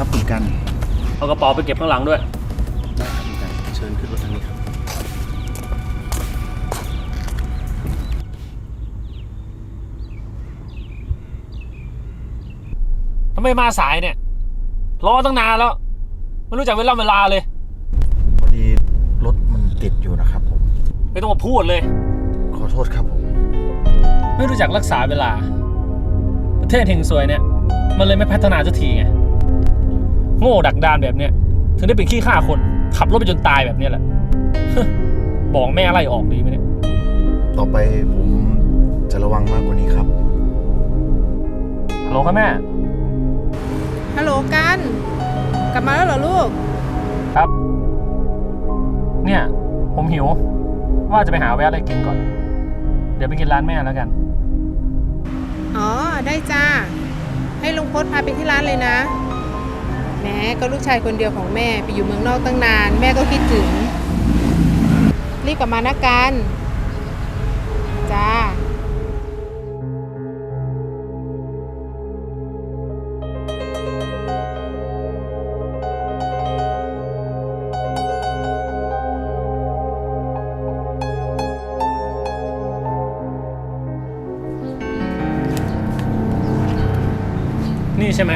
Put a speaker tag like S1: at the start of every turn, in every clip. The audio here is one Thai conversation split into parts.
S1: ครับคุณกัน
S2: เอากระเป๋าไปเก็บข้างหลังด้วย
S1: ได้ครับคุณกันเชิญขึ้นรถทางนี้ครับ
S2: ทำไมมาสายเนี่ย รอตั้งนานแล้ว ไม่รู้จักเวลาเวลาเลย
S1: พอดีรถมันติดอยู่นะครับผม
S2: ไม่ต้องมาพูดเลย
S1: ขอโทษครับผม
S2: ไม่รู้จักรักษาเวลา ประเทศเฮงซวยเนี่ย มันเลยไม่พัฒนาสักทีไง โง่ดักดานแบบเนี้ยถึงได้เป็นขี้ฆ่าคน ขับรถไปจนตายแบบเนี้ยแหละบอกแม่ไล่ออกดีไหมเนี่ย
S1: ต่อไปผมจะระวังมากกว่านี้ครับ
S2: ฮัลโหลครับแม่
S3: ฮัลโหลกัน กลับมาแล้วเหรอลูก
S2: ครับ เนี่ย ผมหิว ว่าจะไปหาแวะอะไรกินก่อน เดี๋ยวไปกินร้านแม่แล้วกัน
S3: อ๋อ ได้จ้า ให้ลุงพศพาไปที่ร้านเลยนะ แม้ก็ลูกชายคนเดียวของแม่ไปอยู่เมืองนอกตั้งนาน แม่ก็คิดถึง รีบกลับมานะกันจ้า
S2: นี่ใช่ไหม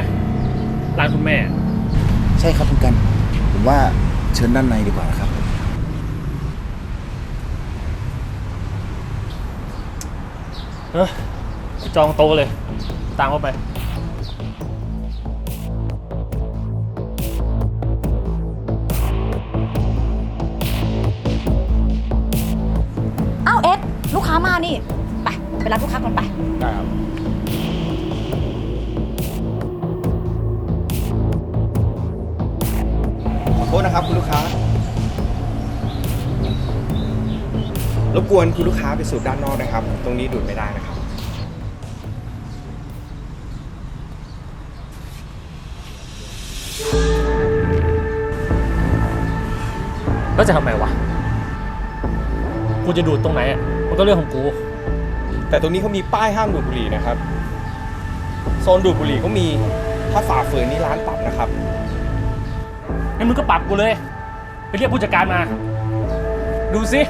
S2: ร้านคุณแม่
S1: ใช่ครับคุณกัน ผมว่าเชิญด้านในดีกว่านะครับ
S2: เออจองโต๊ะเลย ตามเข้าไป
S4: อ้าวเอ็ดลูกค้ามานี่ ไป ไปรับลูกค้าก่อนไป
S2: ได้ครับ
S5: ทษนะครับ คุณลูกค้ารบกวนคุณลูกค้าไปสูบด้านนอกนะครับ ตรงนี้ดูดไม่ได้นะครับ
S2: แล้วจะทำไมวะ กูจะดูดตรงไหนอะมันก็เรื่องของกู
S5: แต่ตรงนี้เขามีป้ายห้ามดูดบุหรี่นะครับ โซนดูดบุหรี่ก็มีถ้าฝ่าฝืนนี่ร้านปรับนะครับ
S2: งั้นมึงก็ปรับกูเลย ไปเรียกผู้จัดการมา ดูสิ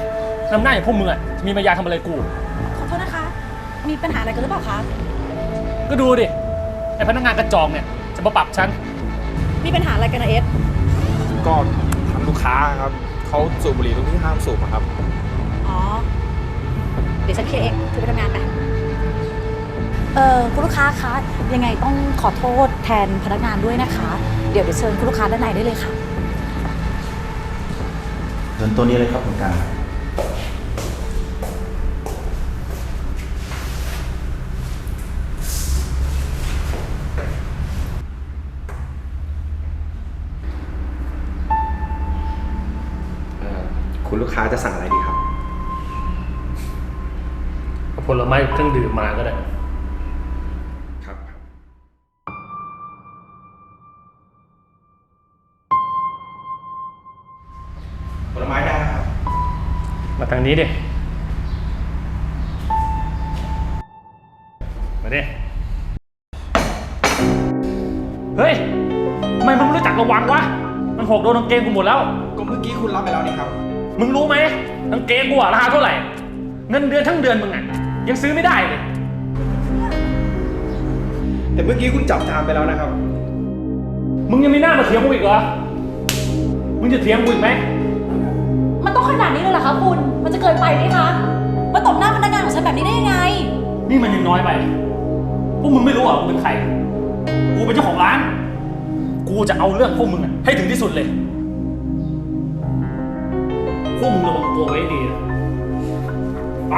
S2: น้ำหน้าอย่างพวกมึงอะจะมีมายาทำอะไรกู
S4: ขอโทษนะคะ มีปัญหาอะไรกันหรือเปล่าคะ
S2: ก็ดูดิ ไอพนักงานกระจอกเนี่ย จะมาปรับฉัน
S4: มีปัญหาอะไรกันนะเอ็ด
S5: ก็ทางลูกค้าครับเขาสูบบุหรี่ตรงที่ห้ามสูบอะครับ
S4: อ๋อ เดี๋ยวฉันเคลียร์เองเธอไปทำงานไป เออคุณลูกค้าคะ ยังไงต้องขอโทษแทนพนักงานด้วยนะคะ เดี๋ยวเดี๋ยวเชิญคุณลูกค้าด้านในได้เลยค่ะ
S1: เชิญตัวนี้เลยครับคุณกัน
S5: คุณลูกค้าจะสั่งอะไรดีครับ
S2: เอาผลไม้กับเครื่องดื่มมาก็ได้
S5: มา
S2: ทางนี้ดิ มาดิ เฮ้ยทำไมมึงไม่รู้จักระวังวะ มันหกโดนกางเกงกูหมดแล้ว
S5: ก็เมื่อกี้คุณรับไปแล้วนี่ครับ
S2: มึงรู้ไหมกางเกงกูอะราคาเท่าไหร่ เงินเดือนทั้งเดือนมึงอะยังซื้อไม่ได้เลย
S5: แต่เมื่อกี้คุณจับจานไปแล้วนะครับ
S2: มึงยังมีหน้ามาเถียงกูอีกเหรอ มึงจะเถียงกูอีกไหม
S4: มันต้องขนาดนี้เลยเหรอคะคุณ มันจะเกินไปไหมคะ มาตบหน้าพนักงานของฉันแบบนี้ได้ยังไง
S2: นี่มันยังน้อยไป พวกมึงไม่รู้เหรอกูเป็นใคร กูเป็นเจ้าของร้าน กูจะเอาเรื่องพวกมึงอะให้ถึงที่สุดเลย พวกมึงระวังตัวไว้ให้ดีนะไป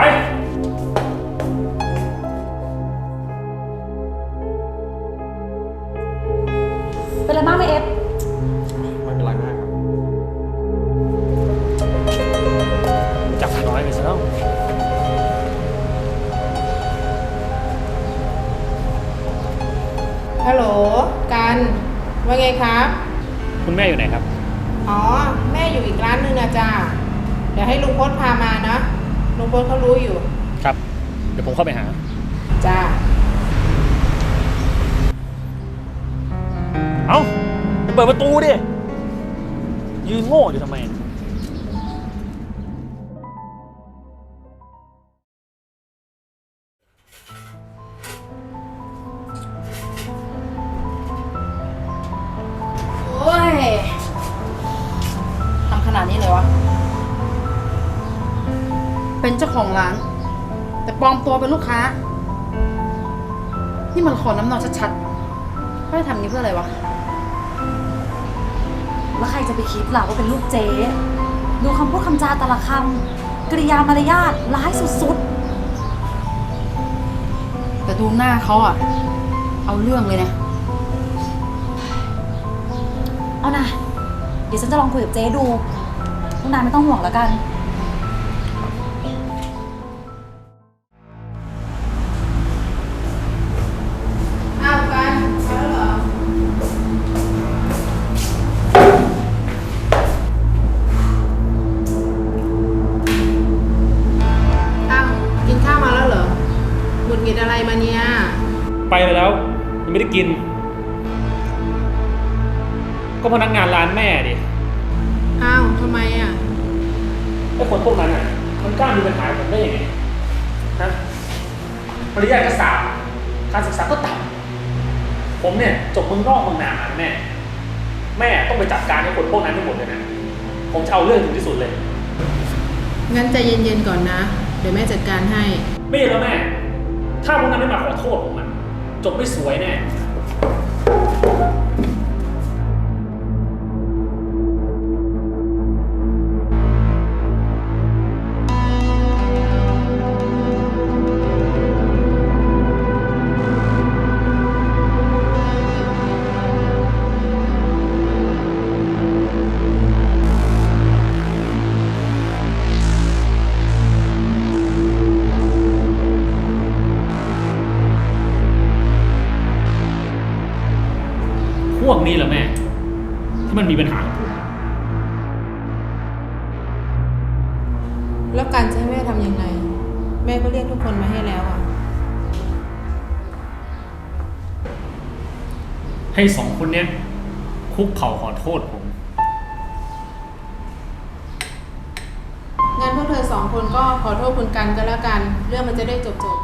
S2: แม่อยู่ไหนครับ
S3: อ๋อ แม่อยู่อีกร้านนึงนะจ้าเดี๋ยวให้ลุงพศพามานะลุงพศเขารู้อยู่
S2: ครับ เดี๋ยวผมเข้าไปหา
S3: จ้า
S2: เอ้าเปิดประตูดิ ยืนโง่อยู่ทำไม
S6: นาดนี้เลยวะ เป็นเจ้าของร้าน แต่ปลอมตัวเป็นลูกค้า นี่มันขอน้ำหนอกชัดๆไม่ได้ทำอย่างนี้เพื่ออะไรวะ
S4: แล้วใครจะไปคิดล่ะว่าเป็นลูกเจ๊ ดูคำพูดคำจาแต่ละคำกริยามารยาทร้ายสุด
S6: แต่ดูหน้าเขาอะเอาเรื่องเลยนะ
S4: ๆเอานะ เดี๋ยวฉันจะลองคุยกับเจ๊ดู พวกนายไม่ต้องห่วงแล้วกัน
S3: อ้าวกันมาแล้วเหรออ้าวกินข้าวมาแล้วเหรอหงุดหงิดอะไรมาเนี่ย
S2: ไปไปแล้วยังไม่ได้กิน ก็พนักงานร้านแม่
S3: มั
S2: นกล้ามีปัญหากับผมได้ยังไงฮะปริญญาก็สามการศึกษาก็ต่ำผมเนี่ยจบเมืองนอกเมืองนามาแม่แม่ต้องไปจัดการให้คนพวกนั้นทั้งหมดเลยนะผมจะเอาเรื่องถึงที่สุดเลย
S3: งั้นใจเย็นๆก่อนนะ เดี๋ยวแม่จัดการให้
S2: ไม่แล้วแม่ ถ้าพวกนั้นไม่มาขอโทษผมอะจบไม่สวยแน่ มา
S3: ให้แล้วอะ
S2: ให้สองคนเนี้ยคุกเข่าขอโทษผม
S3: งั้นพวกเธอสองคนก็ขอโทษคุณกันก็แล้วกัน เรื่องมันจะได้จบจบ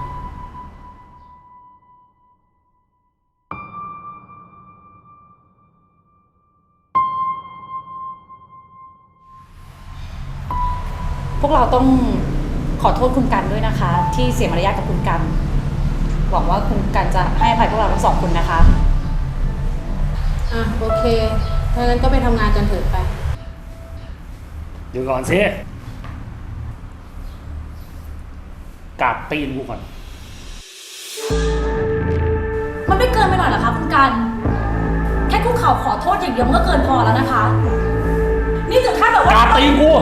S4: พวกเราต้อง ขอโทษคุณกันด้วยนะคะ ที่เสียมารยาทกับคุณกัน หวังว่าคุณกันจะให้อภัยพวกเราทั้งสองคนนะคะ
S3: อะโอเคถ้างั้นก็ไปทำงานกันเถิดไป
S2: เดี๋ยวก่อนสิกราบตีนกูก่อน
S4: มันไม่เกินไปหน่อยเหรอคะคุณกัน แค่คุกเข่าขอโทษอย่างเดียวมันก็เกินพอแล้วนะคะ นี่ถึงขั้นแบบ
S2: ก
S4: ว่า
S2: ราบตีนกู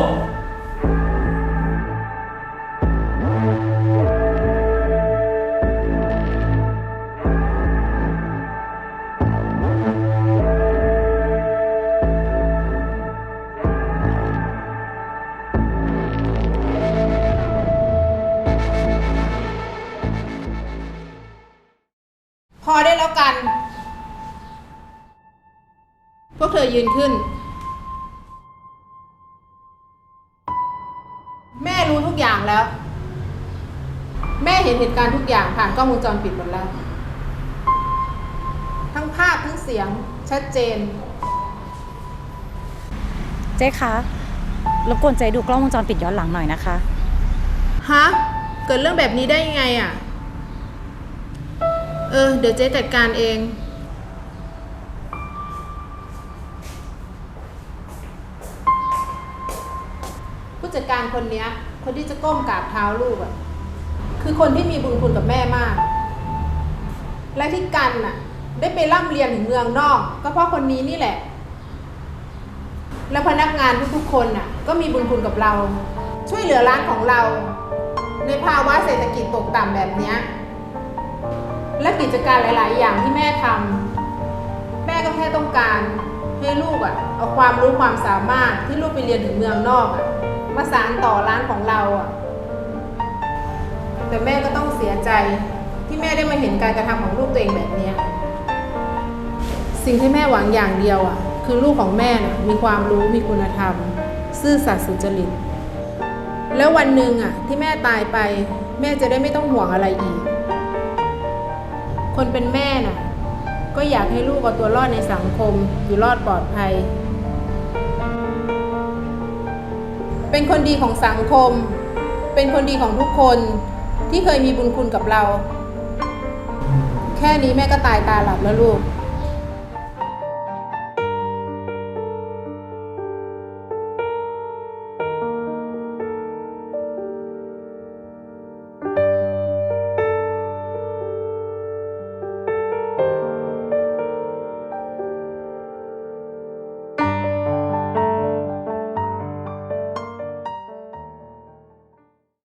S3: ยืนขึ้น แม่รู้ทุกอย่างแล้ว แม่เห็นเหตุการณ์ทุกอย่างผ่านกล้องวงจรปิดหมดแล้ว ทั้งภาพทั้งเสียงชัดเจน
S4: เจ๊คะรบกวนเจ๊ดูกล้องวงจรปิดย้อนหลังหน่อยนะคะ
S3: ฮะ เกิดเรื่องแบบนี้ได้ยังไงอะ เออ เดี๋ยวเจ๊จัดการเอง การคนเนี้ย คนที่จะก้มกราบเท้าลูกอะคือคนที่มีบุญคุณกับแม่มาก และที่กันน่ะได้ไปร่ำเรียนถึงเมืองนอก ก็เพราะคนนี้นี่แหละ และพนักงานทุกๆคนน่ะ ก็มีบุญคุณกับเรา ช่วยเหลือร้านของเรา ในภาวะเศรษฐกิจตกต่ำแบบนี้และกิจการหลาย ๆ อย่างที่แม่ทำแม่ก็แค่ต้องการให้ลูกอะเอาความรู้ความสามารถที่ลูกไปเรียนถึงเมืองนอกอะ มาสานต่อร้านของเราอะแต่แม่ก็ต้องเสียใจที่แม่ได้มาเห็นการกระทำของลูกตัวเองแบบเนี้ยสิ่งที่แม่หวังอย่างเดียวอะคือลูกของแม่น่ะมีความรู้มีคุณธรรม ซื่อสัตย์สุจริต แล้ววันหนึ่งอะ ที่แม่ตายไป แม่จะได้ไม่ต้องห่วงอะไรอีก คนเป็นแม่น่ะ ก็อยากให้ลูกเอาตัวรอดในสังคม อยู่รอดปลอดภัย เป็นคนดีของสังคม เป็นคนดีของทุกคนที่เคยมีบุญคุณกับเรา แค่นี้แม่ก็ตายตาหลับแล้วลูก